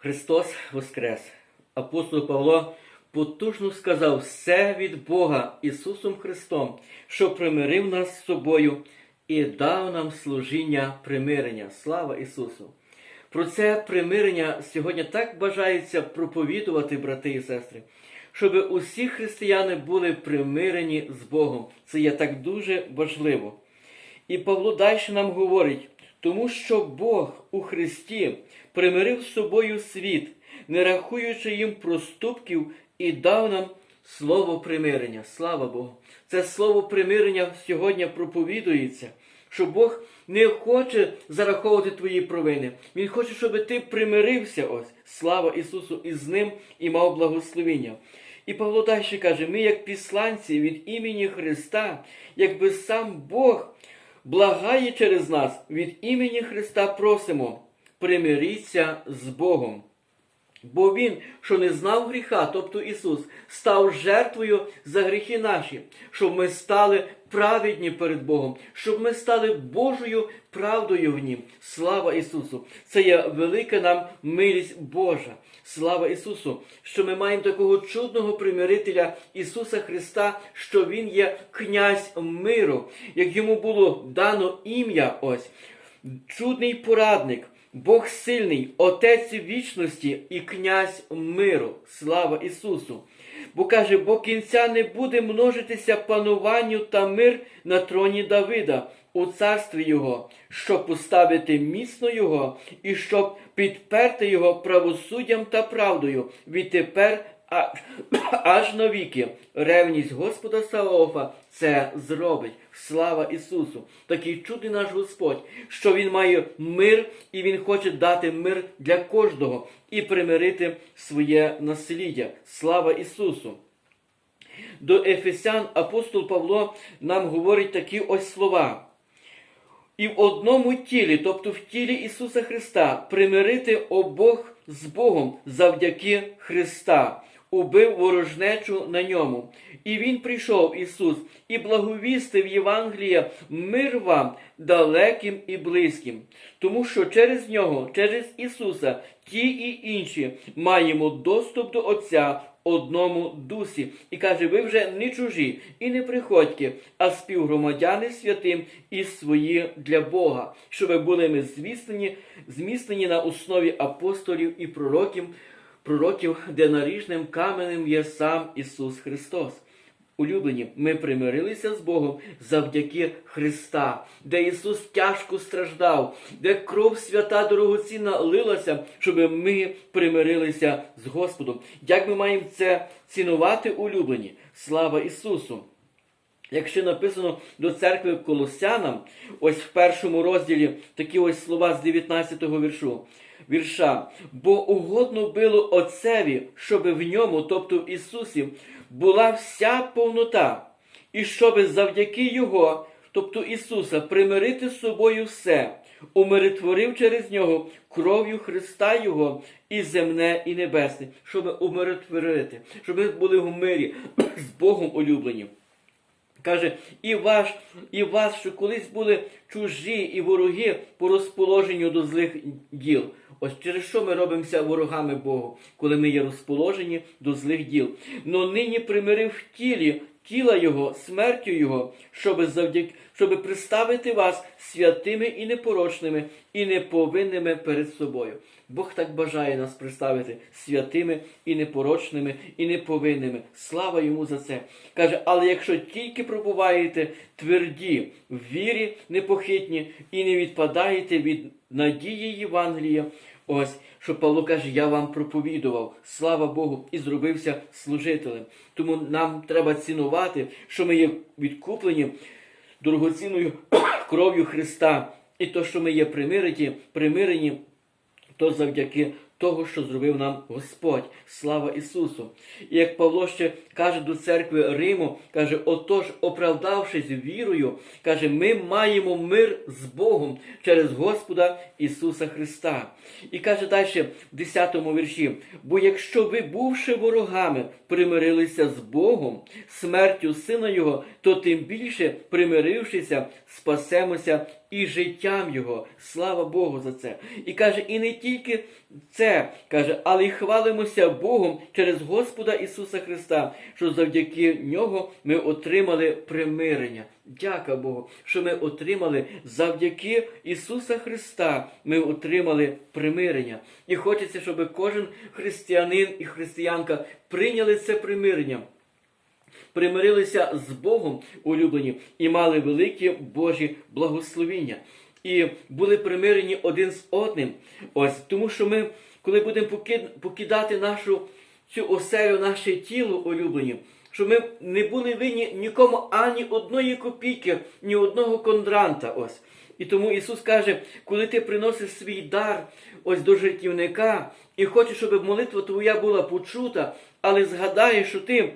Христос Воскрес! Апостол Павло потужно сказав все від Бога Ісусом Христом, що примирив нас з собою і дав нам служіння примирення. Слава Ісусу! Про це примирення сьогодні так бажається проповідувати, брати і сестри, щоб усі християни були примирені з Богом. Це є так дуже важливо. І Павло далі нам говорить, тому що Бог у Христі примирив з собою світ, не рахуючи їм проступків, і дав нам слово примирення. Слава Богу! Це слово примирення сьогодні проповідується, що Бог не хоче зараховувати твої провини. Він хоче, щоб ти примирився ось. Слава Ісусу із ним і мав благословення. І Павло далі каже: ми, як післанці від імені Христа, якби сам Бог благає через нас, від імені Христа просимо, примиріться з Богом. Бо Він, що не знав гріха, тобто Ісус, став жертвою за гріхи наші, щоб ми стали праведні перед Богом, щоб ми стали Божою правдою в Нім. Слава Ісусу! Це є велика нам милість Божа. Слава Ісусу! Що ми маємо такого чудного примирителя Ісуса Христа, що Він є князь миру, як йому було дано ім'я ось, чудний порадник. Бог сильний, Отець вічності і князь миру. Слава Ісусу! Бо каже, бо кінця не буде множитися пануванню та мир на троні Давида у царстві Його, щоб поставити міцно Його і щоб підперти Його правосуддям та правдою відтепер а- аж навіки. Ревність Господа Саофа це зробить. Слава Ісусу! Такий чудний наш Господь, що Він має мир і Він хоче дати мир для кожного і примирити своє насліддя. Слава Ісусу! До Ефесян апостол Павло нам говорить такі ось слова. І в одному тілі, тобто в тілі Ісуса Христа, примирити обох з Богом завдяки Христа, убив ворожнечу на ньому. І Він прийшов, Ісус, і благовістив Євангелія мир вам далеким і близьким. Тому що через нього, через Ісуса, ті і інші маємо доступ до Отця одному дусі. І каже, ви вже не чужі і не приходьки, а співгромадяни святим і свої для Бога, щоб були ми зміцнені, зміцнені на основі апостолів і пророків, пророків, де наріжним каменем є сам Ісус Христос. Улюблені, ми примирилися з Богом завдяки Христа, де Ісус тяжко страждав, де кров свята дорогоцінна лилася, щоб ми примирилися з Господом. Як ми маємо це цінувати, улюблені? Слава Ісусу! Якщо написано до церкви Колосянам, ось в першому розділі такі ось слова з 19-го віршу. Вірша, бо угодно було Отцеві, щоб в ньому, тобто в Ісусі, була вся повнота, і щоб завдяки Його, тобто Ісуса, примирити з собою все, умиротворив через нього кров'ю Христа Його і земне, і небесне, щоб умиротворити, щоб ми були в мирі з Богом улюблені. Каже, і ваш, і вас, що колись були чужі і вороги по розположенню до злих діл. Ось через що ми робимося ворогами Богу, коли ми є розположені до злих діл. Но нині примирив в тілі тіла Його, смертю Його, щоб завдяки, щоб представити вас святими і непорочними, і неповинними перед собою. Бог так бажає нас представити святими і непорочними, і неповинними. Слава йому за це. Каже, але якщо тільки пробуваєте тверді в вірі непохитні і не відпадаєте від надії Євангелія, ось що Павло каже, я вам проповідував, слава Богу, і зробився служителем. Тому нам треба цінувати, що ми є відкуплені дорогоцінною кров'ю Христа, і то, що ми є примирені, примирені то завдяки того, що зробив нам Господь. Слава Ісусу! І як Павло ще каже до церкви Риму, каже, отож, оправдавшись вірою, каже, ми маємо мир з Богом через Господа Ісуса Христа. І каже далі в 10 вірші: бо якщо ви, бувши ворогами, примирилися з Богом, смертю Сина Його, то тим більше, примирившися, спасемося і життям Його. Слава Богу за це. І каже, і не тільки це, каже, але й хвалимося Богом через Господа Ісуса Христа, що завдяки нього ми отримали примирення. Дяка Богу, що ми отримали завдяки Ісуса Христа, ми отримали примирення. І хочеться, щоб кожен християнин і християнка прийняли це примирення примирилися з Богом улюблені і мали великі Божі благословіння. І були примирені один з одним. Ось тому, що ми, коли будемо покидати нашу цю оселю, наше тіло улюблені, щоб ми не були винні нікому ані одної копійки, ні одного кондранта. Ось. І тому Ісус каже, коли ти приносиш свій дар ось до жертівника і хочеш, щоб молитва твоя була почута, але згадаєш, що ти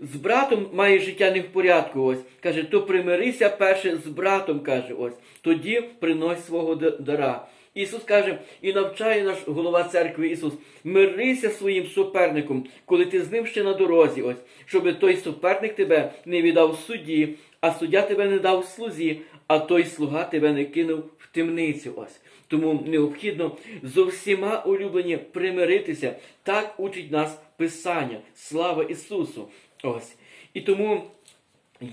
з братом маєш життя не в порядку, ось каже, то примирися перше з братом, каже, ось тоді принось свого дара. Ісус каже, і навчає наш голова церкви Ісус, мирися своїм суперником, коли ти з ним ще на дорозі, ось, щоб той суперник тебе не віддав судді, а суддя тебе не дав слузі, а той слуга тебе не кинув в темницю. Ось. Тому необхідно з усіма улюблені примиритися. Так учить нас Писання. Слава Ісусу! Ось. І тому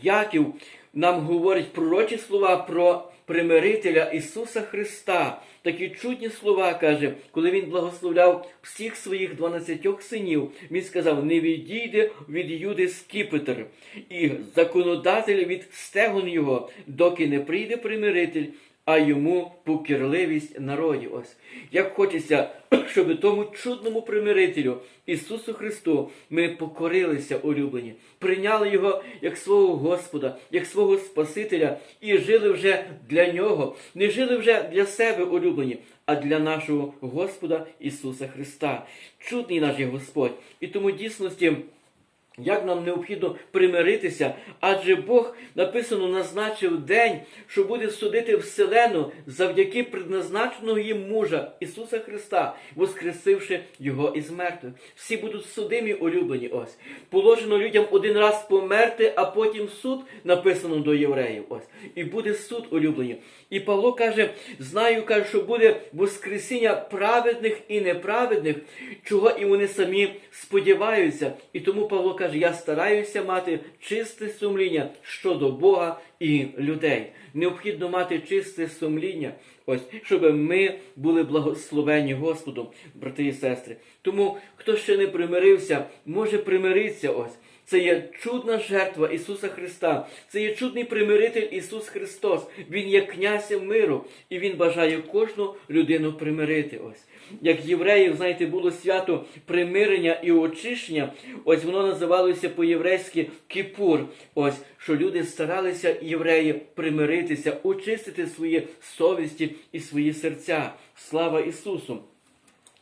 Яків нам говорить пророчі слова про примирителя Ісуса Христа. Такі чудні слова каже, коли він благословляв всіх своїх дванадцятьох синів, він сказав: не відійде від Юди скіпетр, і законодатель від стегон його, доки не прийде примиритель, а йому покірливість народів. Ось як хочеться, щоб тому чудному примирителю Ісусу Христу ми покорилися улюблені, прийняли Його як свого Господа, як свого Спасителя і жили вже для Нього, не жили вже для себе улюблені, а для нашого Господа Ісуса Христа. Чудний наш є Господь. І тому дійсності. Як нам необхідно примиритися, адже Бог написано назначив день, що буде судити вселену завдяки предназначеного їм мужа Ісуса Христа, воскресивши Його із мертвих. Всі будуть судимі улюблені. Ось положено людям один раз померти, а потім суд написано до євреїв. Ось і буде суд улюблені. І Павло каже: знаю, каже, що буде воскресіння праведних і неправедних, чого і вони самі сподіваються. І тому Павло каже: я стараюся мати чисте сумління щодо Бога і людей. Необхідно мати чисте сумління, ось щоб ми були благословені Господом, брати і сестри. Тому хто ще не примирився, може примиритися ось. Це є чудна жертва Ісуса Христа, це є чудний примиритель Ісус Христос. Він є князь миру, і Він бажає кожну людину примирити. Ось як євреїв, знаєте, було свято примирення і очищення. Ось воно називалося по-єврейськи кіпур. Ось що люди старалися, євреї, примиритися, очистити свої совісті і свої серця. Слава Ісусу!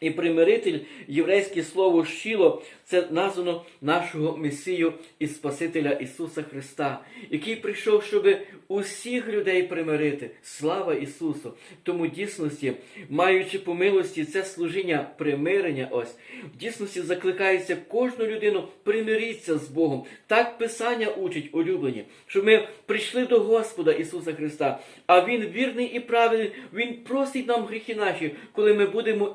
І примиритель, єврейське слово щіло, це названо нашого Месію і Спасителя Ісуса Христа, який прийшов, щоб усіх людей примирити. Слава Ісусу! Тому дійсності, маючи по милості це служіння примирення, ось в дійсності закликається кожну людину примиритися з Богом. Так Писання учить улюблені, що ми прийшли до Господа Ісуса Христа, а Він вірний і правильний, Він просить нам гріхи наші, коли ми будемо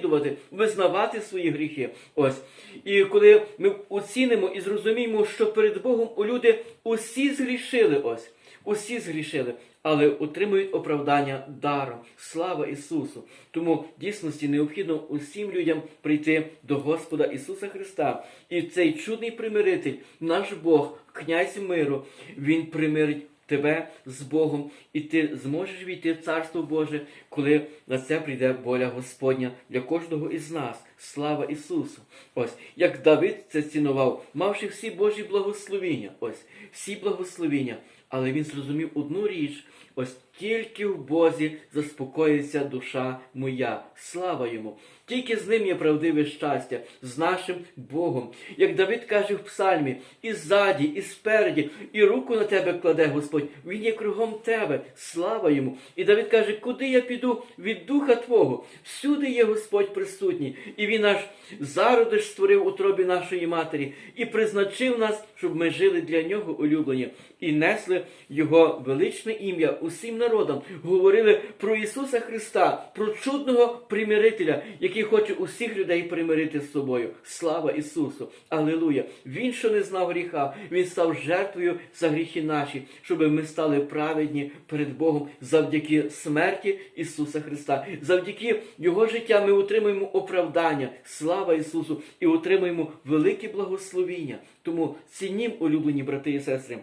ісповідувати, визнавати свої гріхи. Ось. І коли ми оцінимо і зрозуміємо, що перед Богом у люди усі згрішили ось. Усі згрішили, але отримують оправдання даром. Слава Ісусу! Тому в дійсності необхідно усім людям прийти до Господа Ісуса Христа. І цей чудний примиритель, наш Бог, князь миру, Він примирить тебе з Богом, і ти зможеш війти в Царство Боже, коли на це прийде воля Господня для кожного із нас. Слава Ісусу! Ось як Давид це цінував, мавши всі Божі благословіння, ось всі благословіння. Але він зрозумів одну річ: ось тільки в Бозі заспокоїться душа моя. Слава йому! Тільки з ним є правдиве щастя, з нашим Богом. Як Давид каже в псальмі, і ззаді, і спереді, і руку на тебе кладе Господь. Він є кругом тебе. Слава йому. І Давид каже, куди я піду від духа Твого? Всюди є Господь присутній, і Він наш зародиш створив у тробі нашої матері і призначив нас, щоб ми жили для нього улюблені, і несли Його величне ім'я усім народам. говорили про Ісуса Христа, про чудного примирителя, який хоче усіх людей примирити з собою. Слава Ісусу! Алілуя! Він, що не знав гріха, Він став жертвою за гріхи наші, щоб ми стали праведні перед Богом завдяки смерті Ісуса Христа. Завдяки Його життя ми отримуємо оправдання. Слава Ісусу! І отримуємо велике благословіння. Тому цінім, улюблені брати і сестри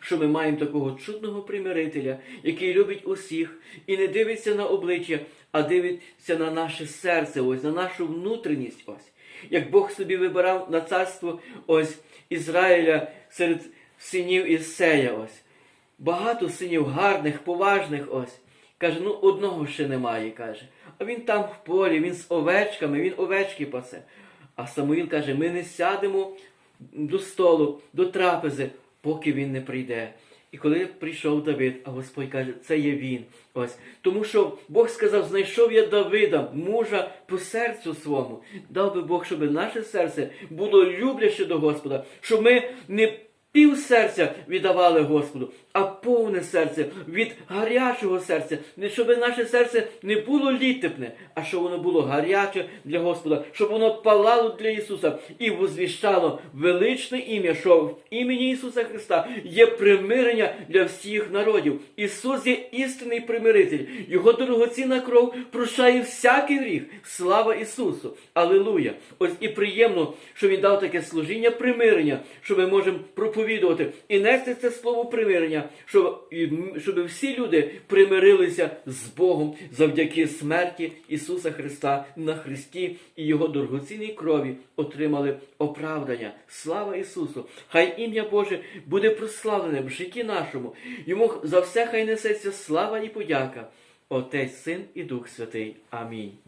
що ми маємо такого чудного примирителя, який любить усіх і не дивиться на обличчя, а дивиться на наше серце, ось на нашу внутрішність. Ось. Як Бог собі вибирав на царство ось Ізраїля серед синів Ісея. Ось. Багато синів гарних, поважних ось. Каже, ну одного ще немає, каже. А він там в полі, він з овечками, він овечки пасе. А Самуїл каже, ми не сядемо до столу, до трапези, поки він не прийде. І коли прийшов Давид, а Господь каже, це є він. Ось. Тому що Бог сказав, знайшов я Давида, мужа по серцю своєму. Дав би Бог, щоб наше серце було любляще до Господа, щоб ми не пів серця віддавали Господу, а повне серце від гарячого серця, не щоб наше серце не було літепне, а щоб воно було гаряче для Господа, щоб воно палало для Ісуса і возвіщало величне ім'я, що в імені Ісуса Христа є примирення для всіх народів. Ісус є істинний примиритель. Його дорогоцінна кров прощає всякий гріх. Слава Ісусу! Алілуя! Ось і приємно, що Він дав таке служіння примирення, що ми можемо проповідувати і нести це слово примирення, щоб, щоб всі люди примирилися з Богом завдяки смерті Ісуса Христа на Христі і Його дорогоцінній крові отримали оправдання. Слава Ісусу! Хай ім'я Боже буде прославлене в житті нашому. Йому за все хай несеться слава і подяка. Отець, Син і Дух Святий. Амінь.